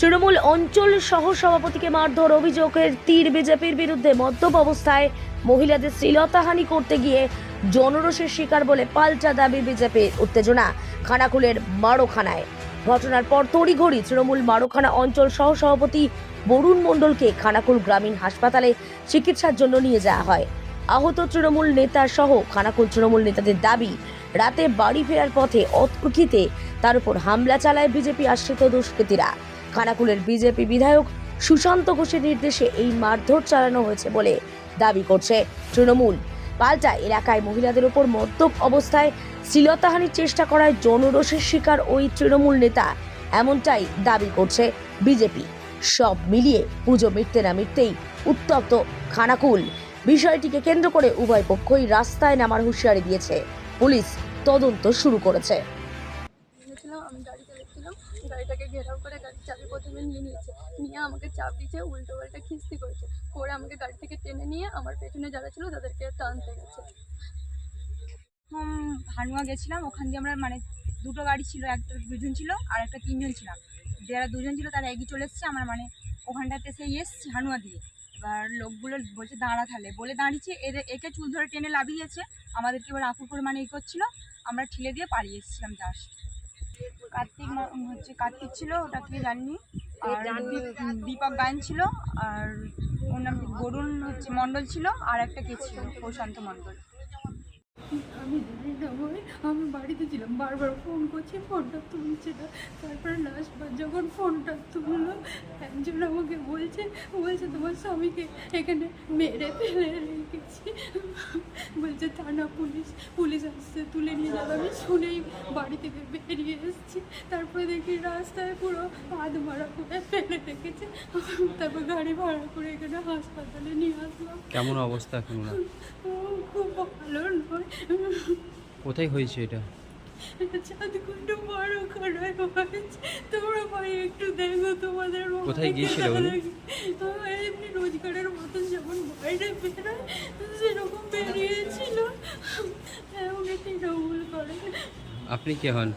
তৃণমূল অঞ্চল সহ সভাপতিকে মারধর অভিযোগের তীর বিজেপির বিরুদ্ধে মদ্যপ অবস্থায় মহিলাদের শ্লীলতাহানি করতে গিয়ে জনরোষের শিকার বলে পাল্টা দাবি বিজেপির উত্তেজনা। খানাকুলের মারোখানায়। ঘটনার পর তড়িঘড়ি তৃণমূল মারোখানা অঞ্চল সহ সভাপতি বরুণ মণ্ডলকে খানাকুল গ্রামীণ হাসপাতালে চিকিৎসার জন্য নিয়ে যাওয়া হয়। আহত তৃণমূল নেতা সহ খানাকুল তৃণমূল নেতাদের দাবি, রাতে বাড়ি ফেরার পথে অতর্কিতে তার উপর হামলা চালায় বিজেপি আশ্রিত দুষ্কৃতীরা। খানাকুলের বিজেপি বিধায়ক সুশান্ত ঘোষের নির্দেশে এই মারধর চালানো হয়েছে বলে দাবি করছে তৃণমূল। পাল্টা এলাকায় মহিলাদের উপর মদ্যপ অবস্থায় শ্লীলতাহানির চেষ্টা করায় জনরোষের শিকার ওই তৃণমূল নেতা, এমনটাই দাবি করছে বিজেপি। সব মিলিয়ে পুজো মিটতে না মিটতেই উত্তপ্ত খানাকুল। বিষয়টিকে কেন্দ্র করে উভয় পক্ষই রাস্তায় নামার হুঁশিয়ারি দিয়েছে। পুলিশ তদন্ত শুরু করেছে। গাড়িটাকে ঘেরাও করে গাড়ির চাবি প্রথমে নিয়ে নিয়েছে। নিয়ে আমাকে চাপ দিয়েছে, উল্টো পাল্টা খিস্তি করেছে। করে আমাকে গাড়ি থেকে টেনে নিয়ে আমার পেছনে যারা ছিল তাদেরকে টানতে গেছে। হানুয়া গেছিলাম, ওখান দিয়ে আমরা মানে দুটো গাড়ি ছিল, একটা দুজন ছিল আর একটা তিনজন ছিলাম। যারা দুজন ছিল তারা এগিয়ে চলে এসছে, আমার মানে ওখানটাতে সেই এসছি হানুয়া দিয়ে। এবার লোকগুলো বলছে, দাঁড়া থালে বলে দাঁড়িয়েছে, এদের, একে চুল ধরে টেনে লাভিয়েছে। আমাদেরকে এবার আপুর করে মানে ই করছিল, আমরা ঠেলে দিয়ে পালিয়ে এসেছিলাম জাস্ট কার্তিক হচ্ছে কার্তিক ছিল ওটা কি জানি আর দীপক গায়ন ছিল আর ওর নাম বরুণ হচ্ছে মণ্ডল ছিল আর একটা কে ছিল? প্রশান্ত মণ্ডল। আমি জানি না ভাই আমি বাড়িতে ছিলাম বারবার ফোন করছি ফোনটা তুলছে না। তারপরে লাস্টবার যখন ফোনটা তুললো একজন আমাকে বলছে বলছে তোমার স্বামীকে এখানে মেরে ফেলে রেখেছি। বলছে থানা পুলিশ পুলিশ আসছে তুলে নিয়ে যাবে। আমি শুনেই বাড়ি থেকে বেরিয়ে এসেছি। তারপরে দেখি রাস্তায় পুরো হাত মারা করে ফেলে রেখেছে। তারপর গাড়ি ভাড়া করে এখানে হাসপাতালে নিয়ে আসলাম। কেমন অবস্থা এখন খুব ভালো নয়। কোথায় হয়েছে এটা? চাঁদকুণ্ড বড় করায় হয়েছে। তোমরা ভাই একটু দেখো তোমাদের কোথায় গিয়েছিল এমনি রোজগারের মতন যেমন বাইরে বেরোয় সেরকম বেরিয়েছিল। উনি তৃণমূল করে আপনি কে হন?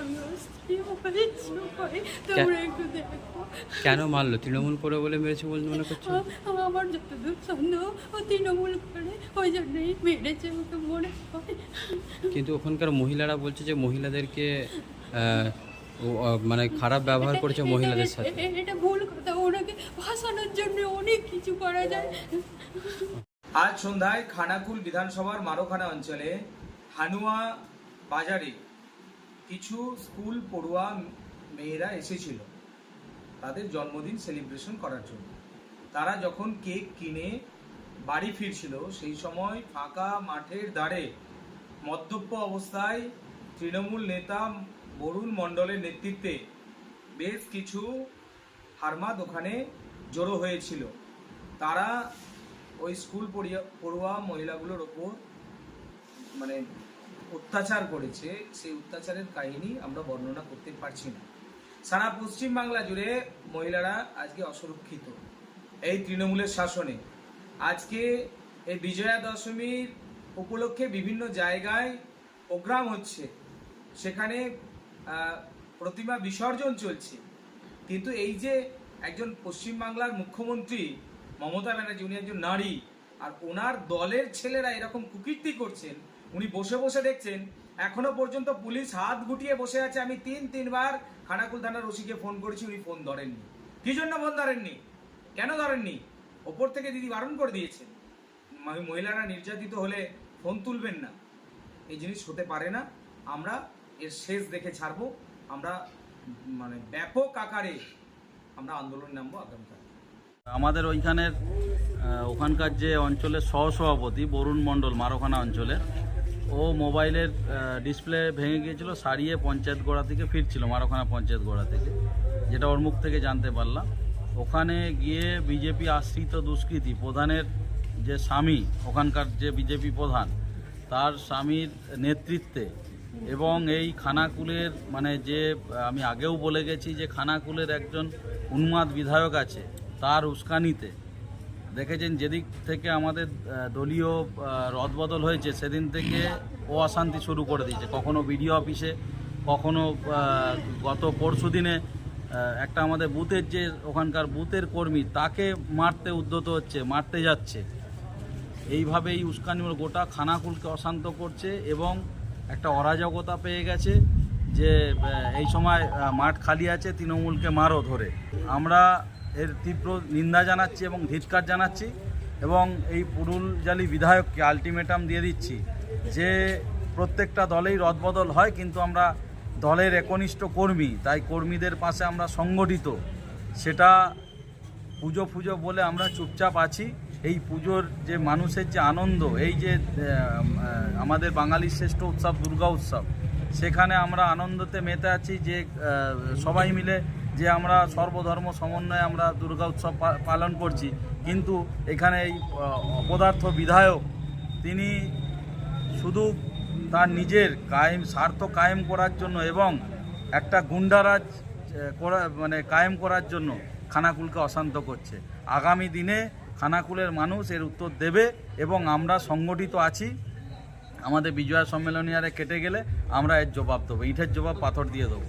আমি স্ত্রী হয়েছি তোমরা একটু দেখো। কেন মারলো? তৃণমূল করে বলে মেরেছে বলে মনে করছ? আমার যতদূর সন্দেহ ও তৃণমূল করে ওই জন্যই মেরেছে ওকে মনে হয়। কিন্তু ওখানকার মহিলারা বলছে যে মহিলাদেরকে মানে খারাপ ব্যবহার করেছে মহিলাদের সাথে। এটা ভুল কথা ওনাকে ভাসানোর জন্য অনেক কিছু করা যায়। আজ সন্ধ্যায় খানাকুল বিধানসভার মারোখানা অঞ্চলে হানুয়া বাজারে কিছু স্কুল পড়ুয়া মেয়েরা এসেছিল। তাদের জন্মদিন সেলিব্রেশন করার জন্য। তারা যখন কেক কিনে বাড়ি ফিরছিল, সেই সময় ফাঁকা মাঠের ধারে মদ্যপ অবস্থায় তৃণমূল নেতা বরুণ মণ্ডলের নেতৃত্বে বেশ কিছু হারমাদ ওখানে জড়ো হয়েছিল। তারা ওই স্কুল পড়িয়া- পড়ুয়া মহিলাগুলোর ওপর মানে অত্যাচার করেছে। সেই অত্যাচারের কাহিনী আমরা বর্ণনা করতে পারছি না। সারা পশ্চিম বাংলা জুড়ে মহিলারা আজকে অসুরক্ষিত, এই তৃণমূলের শাসনে। আজকে এই বিজয়া দশমীর উপলক্ষে বিভিন্ন জায়গায় প্রোগ্রাম হচ্ছে। সেখানে প্রতিমা বিসর্জন চলছে। কিন্তু এই যে একজন পশ্চিমবাংলার মুখ্যমন্ত্রী মমতা ব্যানার্জি, উনি একজন নারী, আর ওনার দলের ছেলেরা এরকম কুকীর্তি করছেন উনি বসে বসে দেখছেন। এখনও পর্যন্ত পুলিশ হাত গুটিয়ে বসে আছে। আমি তিন, তিনবার খানাকুল থানার ওসিকে ফোন করেছি, উনি ফোন ধরেননি। কি জন্য ফোন ধরেননি? কেন ধরেননি? ওপর থেকে দিদি বারণ করে দিয়েছেন। মহিলারা নির্যাতিত হলে ফোন তুলবেন না। এই জিনিস হতে পারে না। আমরা এর শেষ দেখে ছাড়বো। আমরা মানে ব্যাপক আকারে আমরা আন্দোলন নামবো আগামীকাল। আমাদের ওইখানের ওখানকার যে অঞ্চলের সহসভাপতি বরুণ মণ্ডল, মারোখানা অঞ্চলের ও মোবাইলের ডিসপ্লে ভেঙে গিয়েছিল, সারিয়ে পঞ্চায়েত গোড়া থেকে ফিরছিল, মারোখানা পঞ্চায়েত গোড়া থেকে, যেটা ওর মুখ থেকে জানতে পারলাম। ওখানে গিয়ে বিজেপি আশ্রিত দুষ্কৃতী প্রধানের যে স্বামী, ওখানকার যে বিজেপি প্রধান, তার স্বামীর নেতৃত্বে এবং এই খানাকুলের মানে যে, আমি আগেও বলে গেছি যে খানাকুলের একজন উন্মাদ বিধায়ক আছে, তার উস্কানিতে দেখেছেন যেদিক থেকে আমাদের দলীয় রদবদল হয়েছে, সেদিন থেকে ও অশান্তি শুরু করে দিয়েছে। কখনো বিডিও অফিসে, কখনো গত পরশু দিনে একটা আমাদের বুথের যে ওখানকার বুথের কর্মী, তাকে মারতে উদ্যত হচ্ছে, মারতে যাচ্ছে। এইভাবে এই উস্কানিমূলক গোটা খানাকুলকে অশান্ত করছে এবং একটা অরাজকতা পেয়ে গেছে যে এই সময় মাঠ খালি আছে, তৃণমূলকে মারও ধরে। আমরা এর তীব্র নিন্দা জানাচ্ছি এবং ধিৎকার জানাচ্ছি এবং এই পুরুলজালি বিধায়ককে আলটিমেটাম দিয়ে দিচ্ছি যে প্রত্যেকটা দলেই রদবদল হয়, কিন্তু আমরা দলের একনিষ্ঠ কর্মী, তাই কর্মীদের পাশে আমরা সংগঠিত। সেটা পুজো ফুজো বলে আমরা চুপচাপ আছি। এই পুজোর যে মানুষের যে আনন্দ, এই যে আমাদের বাঙালির শ্রেষ্ঠ উৎসব দুর্গা উৎসব, সেখানে আমরা আনন্দতে মেতে আছি যে সবাই মিলে যে আমরা সর্বধর্ম সমন্বয়ে আমরা দুর্গা উৎসব পালন করছি। কিন্তু এখানে এই অপদার্থ বিধায়ক, তিনি শুধু তার নিজের কায়েম, স্বার্থ কায়েম করার জন্য এবং একটা গুন্ডারাজ করা মানে কায়েম করার জন্য খানাকুলকে অশান্ত করছে। আগামী দিনে খানাকুলের মানুষ এর উত্তর দেবে এবং আমরা সংগঠিত আছি। আমাদের বিজয়া সম্মেলনী আরে কেটে গেলে আমরা এর জবাব দেবো। ইটের জবাব পাথর দিয়ে দেবো।